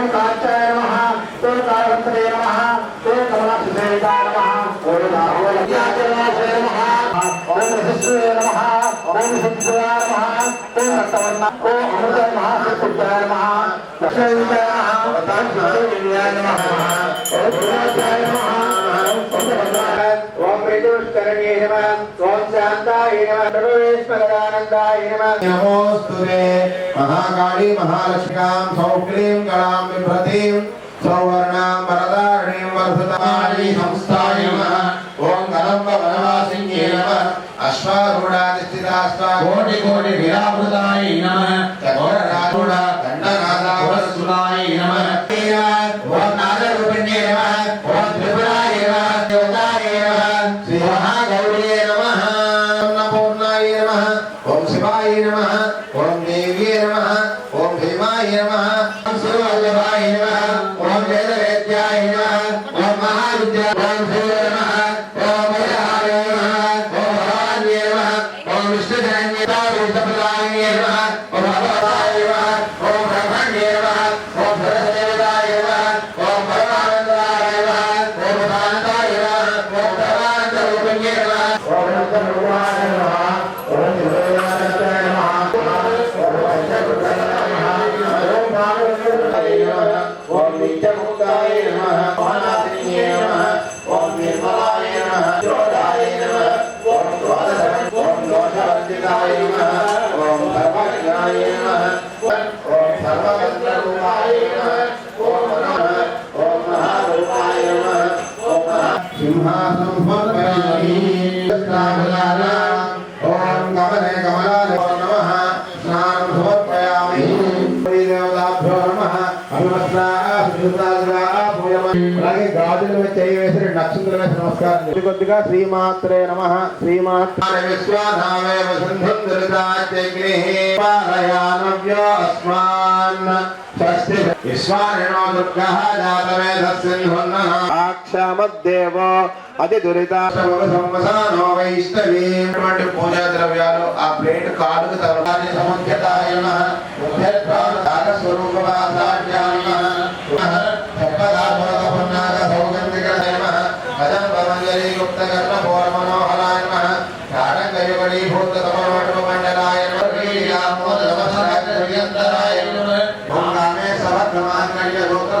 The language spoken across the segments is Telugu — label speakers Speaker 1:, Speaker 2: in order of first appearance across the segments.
Speaker 1: ओंकार नमः ओंकार విశుద్ధాయ నమః ఓం రక్తవర్ణ ఓం అమృతాయ నమః సిద్ధాయ నమః లక్ష్మీదేవాయ నమః వతాంశిదేవాయ నమః ఓం దుర్గాయ నమః ఓం భద్రాయ ఓం ప్రీతుష్కరణ్యే నమః ఓం శాంతాయ నమః సర్వేశ్వరానందాయ నమః
Speaker 2: నమోస్తుతే మహాకాళీ
Speaker 3: కోటి కోటి విరామృతాయ నమః.
Speaker 2: చక్రరాజూఢ దండనాథావరసులాయ నమః. ఓం నాదరూపిణ్యే నమః. ఓం త్రిపురాయ నమః. దేవతాయ నమః. శ్రీ మహాగౌర్యే నమః. అన్నపూర్ణాయ నమః. ఓం శివాయ నమః. ఓం సింహాసనం సమర్పయామి ఓం కమలే కమలాయ నమః స్నానం సమర్పయామి దేవతాభ్యో నమః అలాగే గాజులు చేయి వేసి రెండు నక్షత్రం నమస్కారం కొద్ది కొద్దిగా శ్రీమాత్రే నమ. శ్రీమాత్రే విశ్వాధామే వసంధం దురితాగ్నిపారయానవ్యో అస్మాన్ విశ్వారిణో దుర్గః జాతవేధస్సిన్హున్నః ఆక్షామద్దేవో అతి దురిత సంవసానో వైష్ణవీటువంటి పూజా ద్రవ్యాలు ఆ ప్లేట్ కాడుకు తరగాలి సముఖ్యతాయ నమః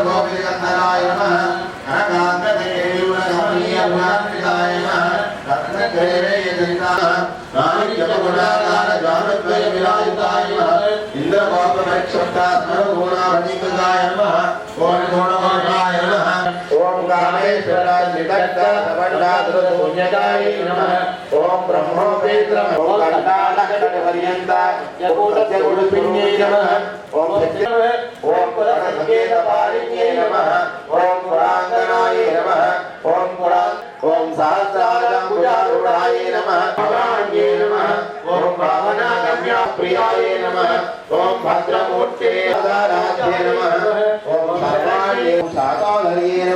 Speaker 2: సవగ్రమాంగళ్య గోత్ర గోపికంధరాయ నమః. కనకాంతదేయూరగమనీయగుణాన్వితాయ నమః రత్నగ్రేవేయజనితాయ నానిత్యగుణాకార జానుద్వయ విరాజితాయ నమః. ఇంద్రగోపరిక్షప్తాత్మగుణావనీకృతాయ నమః. ఓం గుణవాకాయ నమః. ఓం కామేశ్వరాయ నిదగ్ధ నమః. ఓం బ్రహ్మోపేత్ర ఓం కంఠాలకటపర్యంత యకూటగుడుపిణ్యై నమః ప్రియాయ నమః ఓం భద్రమూర్తే ఆధారాధ్యే నమః ఓం సర్వాణ్యే శాకాధర్యే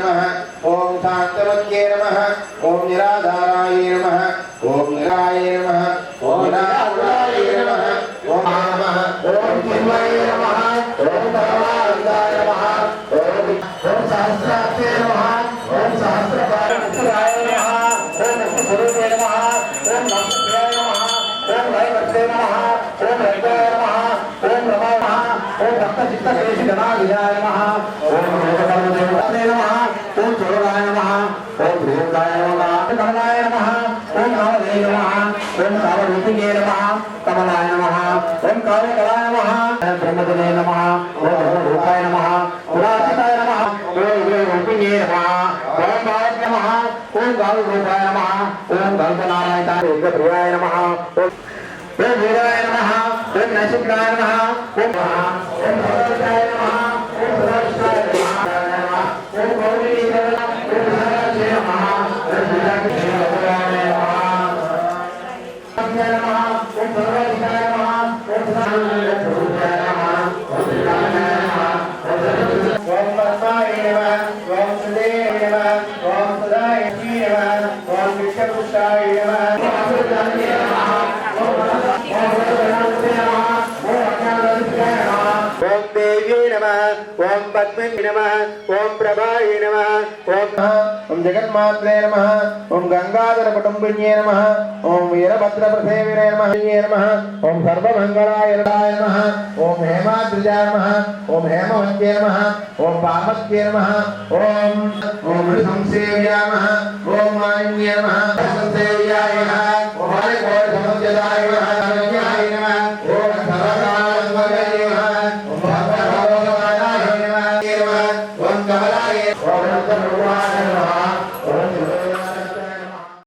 Speaker 2: ఓం
Speaker 1: భక్త చిత్త శేషి గణాధిరాయ నమః ఓం లోకకర్మదేవతాయ నమః ఓం చోరాయ నమః ఓం ధ్రువకాయ నమః కమలాయ నమః ఓం నవదే నమః ఓం కామరూపిణే నమః కమలాయ నమః ఓం కావ్యకలాయ నమః బ్రహ్మజనే నమః ఓం బ్రహ్మరూపాయ నమః పురాసితాయ నమః ఓం రూపిణే నమః ఓం భావత్ నమః ఓం గావిరూపాయ నమః ఓం కల్పనారాయణ ప్రియాయ నమః ఓం ఓం వీరాయ నమః ఓం నైశుక్రాయ నమః ఓం ఓం భగవతాయ నమః ఓం సదాశివాయ నమః ఓం గౌరీదేవాయ నమః ఓం సదాశివాయ నమః ఓం సదాశివాయ నమః
Speaker 2: ఓం పద్మాయ నమః ఓం సుదేవ నమః ఓం సదాయ నమః ఓం విష్ణుపుష్టాయ నమః ఓం
Speaker 1: ప్రభాయ నమ ఓం
Speaker 2: ఓం జగన్మాత్రే నమ ఓం గంగాధర కుటుంబిన్యే నమ ఓం వీరభద్ర ప్రసేవినే నమ నమ ఓం సర్వమంగళాయ నమ ఓం హేమాద్రిజా నమ ఓం హేమవత్యే నమ ఓం పాపత్యే నమ ఓం ఓం సంసేవ్యాయ నమ ఓం మాన్యే నమ సంసేవ్యాయ నమ ఓం హరికోటి సముద్యదాయ నమ